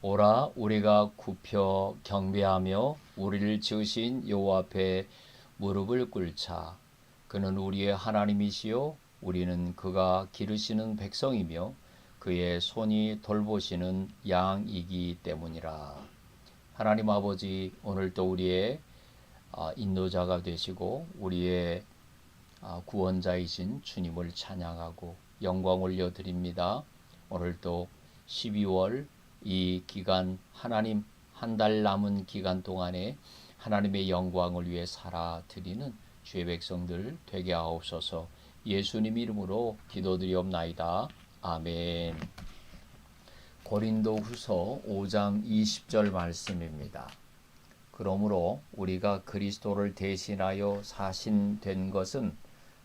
오라 우리가 굽혀 경배하며 우리를 지으신 여호와 앞에 무릎을 꿇자 그는 우리의 하나님이시요 우리는 그가 기르시는 백성이며 그의 손이 돌보시는 양이기 때문이라 하나님 아버지 오늘도 우리의 아, 인도자가 되시고 우리의 아, 구원자이신 주님을 찬양하고 영광 올려드립니다. 오늘도 12월 이 기간 하나님 한 달 남은 기간 동안에 하나님의 영광을 위해 살아 드리는 주의 백성들 되게 하옵소서 예수님 이름으로 기도드리옵나이다. 아멘. 고린도 후서 5장 20절 말씀입니다. 그러므로 우리가 그리스도를 대신하여 사신된 것은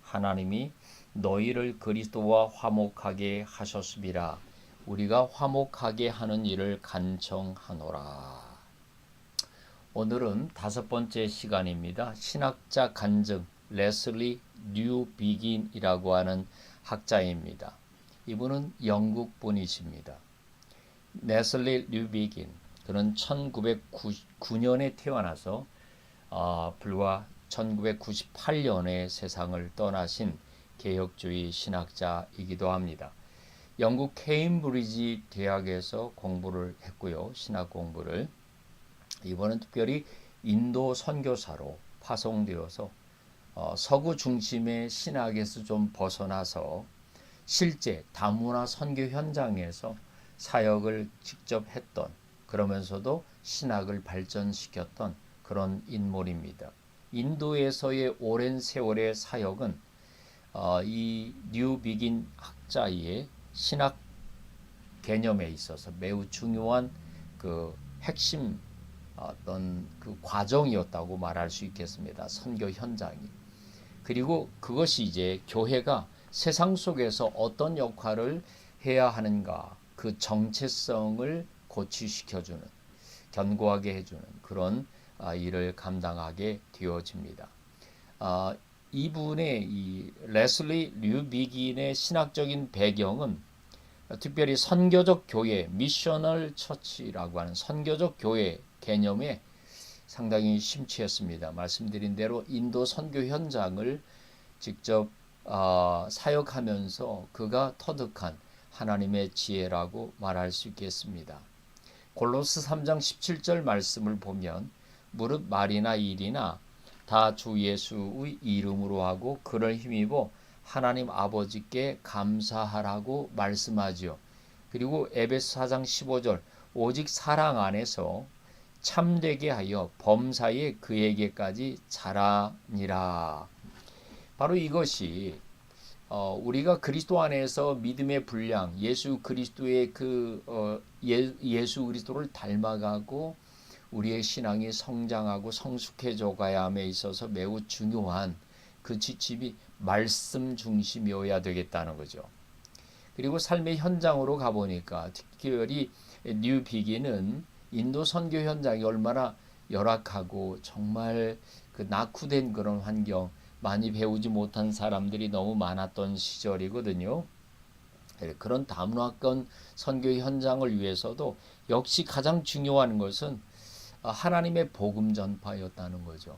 하나님이 너희를 그리스도와 화목하게 하셨습니다. 우리가 화목하게 하는 일을 간청하노라. 오늘은 다섯 번째 시간입니다. 신학자 간증 레슬리 뉴 비긴이라고 하는 학자입니다. 이분은 영국 분이십니다. 레슬리 뉴 비긴 그는 1909년에 태어나서 어, 불과 1998년에 세상을 떠나신 개혁주의 신학자이기도 합니다. 영국 케임브리지 대학에서 공부를 했고요. 신학 공부를 이번은 특별히 인도 선교사로 파송되어서 어, 서구 중심의 신학에서 좀 벗어나서 실제 다문화 선교 현장에서 사역을 직접 했던 그러면서도 신학을 발전시켰던 그런 인물입니다. 인도에서의 오랜 세월의 사역은 어, 이 뉴 비긴 학자의 신학 개념에 있어서 매우 중요한 그 핵심 어떤 그 과정이었다고 말할 수 있겠습니다. 선교 현장이. 그리고 그것이 이제 교회가 세상 속에서 어떤 역할을 해야 하는가 그 정체성을 고취시켜주는 견고하게 해주는 그런 아, 일을 감당하게 되어집니다. 아, 이분의 이 레슬리 류비긴의 신학적인 배경은 특별히 선교적 교회 미셔널 처치라고 하는 선교적 교회 개념에 상당히 심취했습니다. 말씀드린 대로 인도 선교 현장을 직접 어, 사역하면서 그가 터득한 하나님의 지혜라고 말할 수 있겠습니다. 골로스 3장 17절 말씀을 보면 무릇 말이나 일이나 다 주 예수의 이름으로 하고 그를 힘입어 하나님 아버지께 감사하라고 말씀하지요. 그리고 에베소 4장 15절 오직 사랑 안에서 참되게 하여 범사에 그에게까지 자라니라. 바로 이것이 어, 우리가 그리스도 안에서 믿음의 분량, 예수 그리스도의 그 어, 예, 예수 그리스도를 닮아가고 우리의 신앙이 성장하고 성숙해져 가야 함에 있어서 매우 중요한 그 지침이 말씀 중심이어야 되겠다는 거죠. 그리고 삶의 현장으로 가보니까 특별히 뉴 비기는 인도 선교 현장이 얼마나 열악하고 정말 그 낙후된 그런 환경, 많이 배우지 못한 사람들이 너무 많았던 시절이거든요. 예, 그런 다문화권 선교 현장을 위해서도 역시 가장 중요한 것은 하나님의 복음 전파였다는 거죠.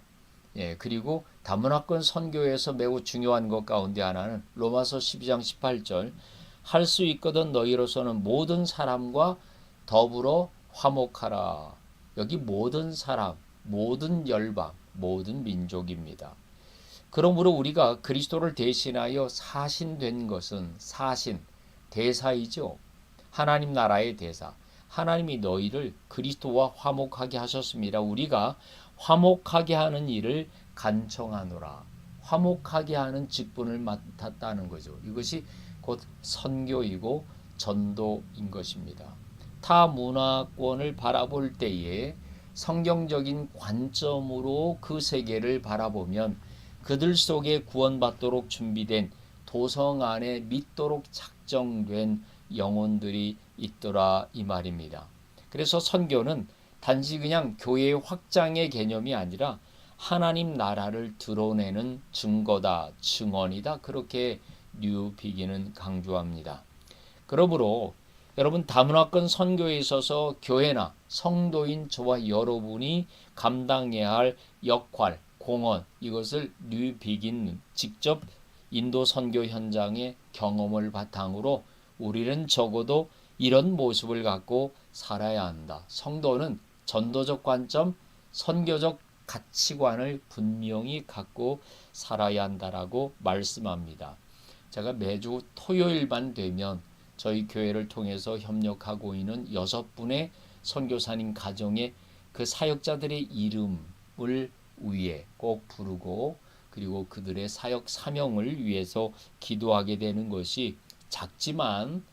예, 그리고 다문화권 선교에서 매우 중요한 것 가운데 하나는 로마서 12장 18절 할 수 있거든 너희로서는 모든 사람과 더불어 화목하라. 여기 모든 사람, 모든 열방, 모든 민족입니다. 그러므로 우리가 그리스도를 대신하여 사신된 것은 사신, 대사이죠. 하나님 나라의 대사. 하나님이 너희를 그리스도와 화목하게 하셨습니다. 우리가 화목하게 하는 일을 간청하노라. 화목하게 하는 직분을 맡았다는 거죠. 이것이 곧 선교이고 전도인 것입니다. 타 문화권을 바라볼 때에 성경적인 관점으로 그 세계를 바라보면 그들 속에 구원받도록 준비된 도성 안에 믿도록 작정된 영혼들이 있더라 이 말입니다. 그래서 선교는 단지 그냥 교회의 확장의 개념이 아니라 하나님 나라를 드러내는 증거다, 증언이다. 그렇게 뉴 비기는 강조합니다. 그러므로 여러분 다문화권 선교에 있어서 교회나 성도인 저와 여러분이 감당해야 할 역할, 공헌 이것을 뉴비긴 직접 인도 선교 현장의 경험을 바탕으로 우리는 적어도 이런 모습을 갖고 살아야 한다. 성도는 전도적 관점, 선교적 가치관을 분명히 갖고 살아야 한다라고 말씀합니다. 제가 매주 토요일만 되면 저희 교회를 통해서 협력하고 있는 여섯 분의 선교사님 가정의 그 사역자들의 이름을 위해 꼭 부르고 그리고 그들의 사역 사명을 위해서 기도하게 되는 것이 작지만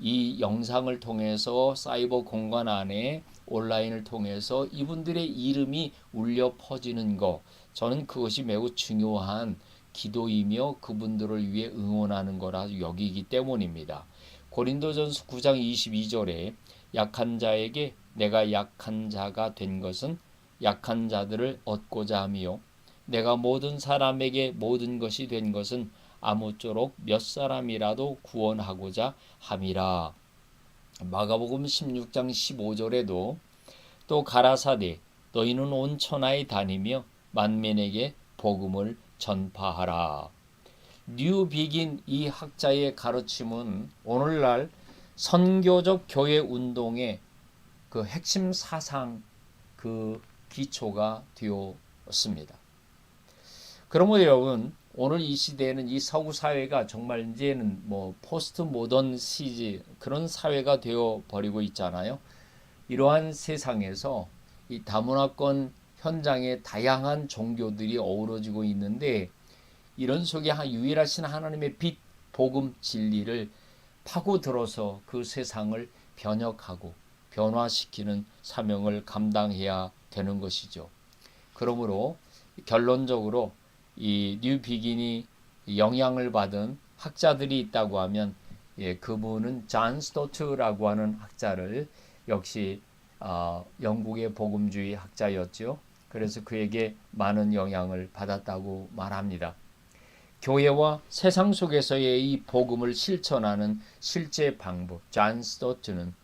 이 영상을 통해서 사이버 공간 안에 온라인을 통해서 이분들의 이름이 울려 퍼지는 것 저는 그것이 매우 중요한 기도이며 그분들을 위해 응원하는 거라 여기기 때문입니다. 고린도전서 9장 22절에 약한 자에게 내가 약한 자가 된 것은 약한 자들을 얻고자 하며 내가 모든 사람에게 모든 것이 된 것은 아무쪼록 몇 사람이라도 구원하고자 함이라. 마가복음 16장 15절에도 또 가라사대 너희는 온 천하에 다니며 만민에게 복음을 전파하라. 뉴 비긴 이 학자의 가르침은 오늘날 선교적 교회 운동의 그 핵심 사상 그 기초가 되었습니다. 그러므로 여러분 오늘 이 시대에는 이 서구 사회가 정말 이제는 뭐 포스트 모던 시지 그런 사회가 되어 버리고 있잖아요. 이러한 세상에서 이 다문화권 현장에 다양한 종교들이 어우러지고 있는데 이런 속에 유일하신 하나님의 빛 복음 진리를 파고들어서 그 세상을 변혁하고 변화시키는 사명을 감당해야 되는 것이죠. 그러므로 결론적으로 이 뉴비긴이 영향을 받은 학자들이 있다고 하면 예, 그분은 잔 스토트라고 하는 학자를 역시 어, 영국의 복음주의 학자였죠. 그래서 그에게 많은 영향을 받았다고 말합니다. 교회와 세상 속에서의 이 복음을 실천하는 실제 방법, 잔 스토트는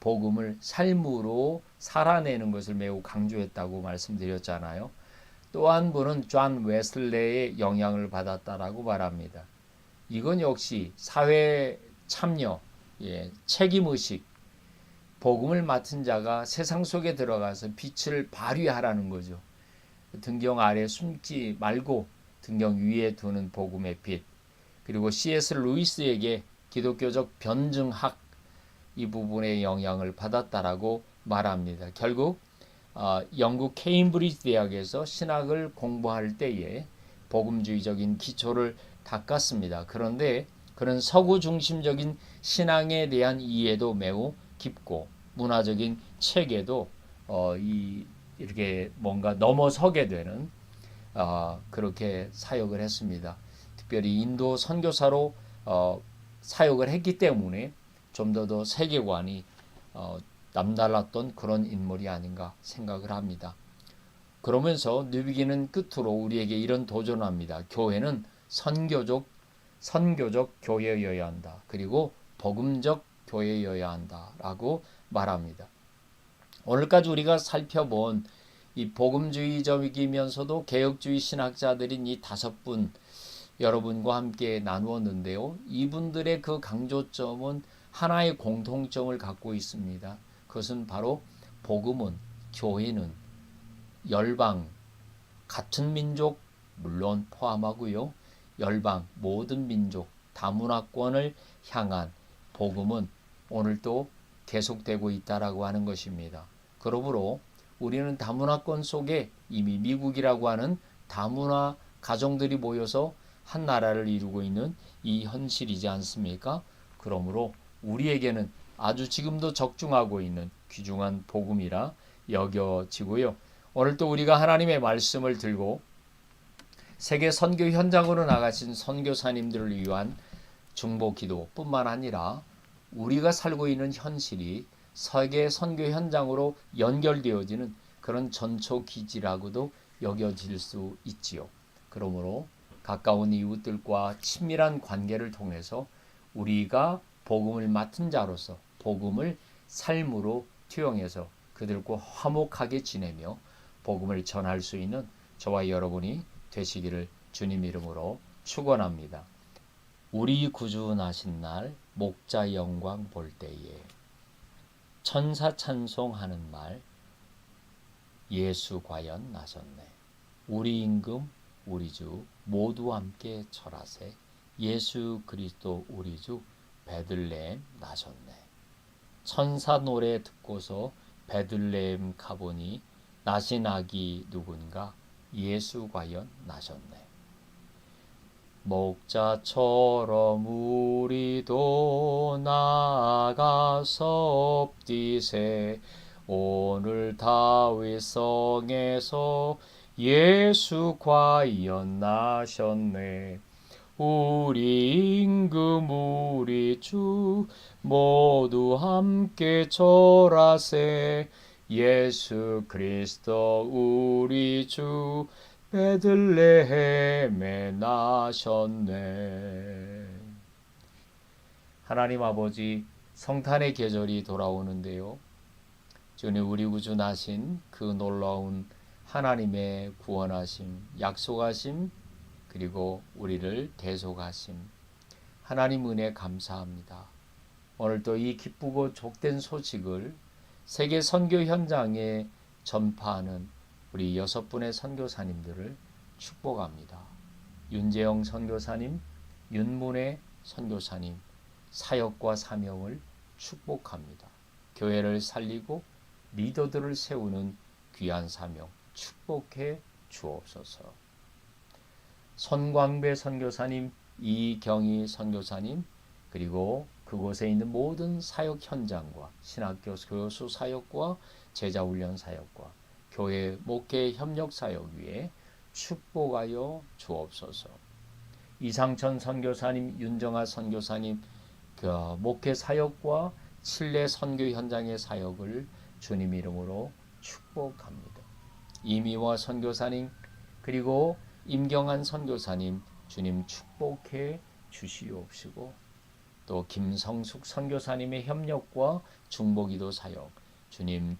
복음을 삶으로 살아내는 것을 매우 강조했다고 말씀드렸잖아요. 또 한 분은 존 웨슬레의 영향을 받았다라고 말합니다. 이건 역시 사회 참여, 예, 책임 의식, 복음을 맡은 자가 세상 속에 들어가서 빛을 발휘하라는 거죠. 등경 아래 숨지 말고 등경 위에 두는 복음의 빛. 그리고 C.S. 루이스에게 기독교적 변증학 이 부분의 영향을 받았다라고 말합니다. 결국 어, 영국 케임브리지 대학에서 신학을 공부할 때에 복음주의적인 기초를 닦았습니다. 그런데 그런 서구 중심적인 신앙에 대한 이해도 매우 깊고 문화적인 체계도 어, 이 이렇게 뭔가 넘어서게 되는 어, 그렇게 사역을 했습니다. 특별히 인도 선교사로 어, 사역을 했기 때문에 좀 더 더 세계관이 어, 남달랐던 그런 인물이 아닌가 생각을 합니다. 그러면서 느비기는 끝으로 우리에게 이런 도전합니다. 교회는 선교적 선교적 교회여야 한다. 그리고 복음적 교회여야 한다라고 말합니다. 오늘까지 우리가 살펴본 이 복음주의적이면서도 개혁주의 신학자들인 이 다섯 분 여러분과 함께 나누었는데요. 이분들의 그 강조점은 하나의 공통점을 갖고 있습니다. 그것은 바로 복음은 교회는 열방 같은 민족 물론 포함하고요. 열방 모든 민족 다문화권을 향한 복음은 오늘도 계속되고 있다라고 하는 것입니다. 그러므로 우리는 다문화권 속에 이미 미국이라고 하는 다문화 가정들이 모여서 한 나라를 이루고 있는 이 현실이지 않습니까? 그러므로 우리에게는 아주 지금도 적중하고 있는 귀중한 복음이라 여겨지고요. 오늘 또 우리가 하나님의 말씀을 들고 세계 선교 현장으로 나가신 선교사님들을 위한 중보 기도뿐만 아니라 우리가 살고 있는 현실이 세계 선교 현장으로 연결되어지는 그런 전초 기지라고도 여겨질 수 있지요. 그러므로 가까운 이웃들과 친밀한 관계를 통해서 우리가 복음을 맡은 자로서 복음을 삶으로 투영해서 그들과 화목하게 지내며 복음을 전할 수 있는 저와 여러분이 되시기를 주님 이름으로 축원합니다. 우리 구주 나신 날 목자 영광 볼 때에 천사 찬송하는 말 예수 과연 나셨네. 우리 임금 우리 주 모두 함께 절하세. 예수 그리스도 우리 주 베들레헴 나셨네. 천사 노래 듣고서 베들레헴 가보니 나신 아기 누군가 예수 과연 나셨네. 목자처럼 우리도 나아가서 뛰세 오늘 다윗 성에서 예수 과연 나셨네 우리 임금 우리 주 모두 함께 절하세 예수 그리스도 우리 주 베들레헴에 나셨네. 하나님 아버지 성탄의 계절이 돌아오는데요. 주님 우리 구주 나신 그 놀라운 하나님의 구원하심, 약속하심, 그리고 우리를 대속하심. 하나님 은혜 감사합니다. 오늘 또이 기쁘고 족된 소식을 세계 선교 현장에 전파하는 우리 여섯 분의 선교사님들을 축복합니다. 윤재영 선교사님, 윤문혜 선교사님, 사역과 사명을 축복합니다. 교회를 살리고 리더들을 세우는 귀한 사명 축복해 주옵소서. 손광배 선교사님, 이경희 선교사님, 그리고 그곳에 있는 모든 사역 현장과 신학교 교수 사역과 제자 훈련 사역과 교회 목회 협력 사역 위에 축복하여 주옵소서. 이상천 선교사님, 윤정아 선교사님 그 목회 사역과 칠레 선교 현장의 사역을 주님 이름으로 축복합니다. 이미화 선교사님 그리고 임경한 선교사님 주님 축복해 주시옵시고 또 김성숙 선교사님의 협력과 중보기도 사역 주님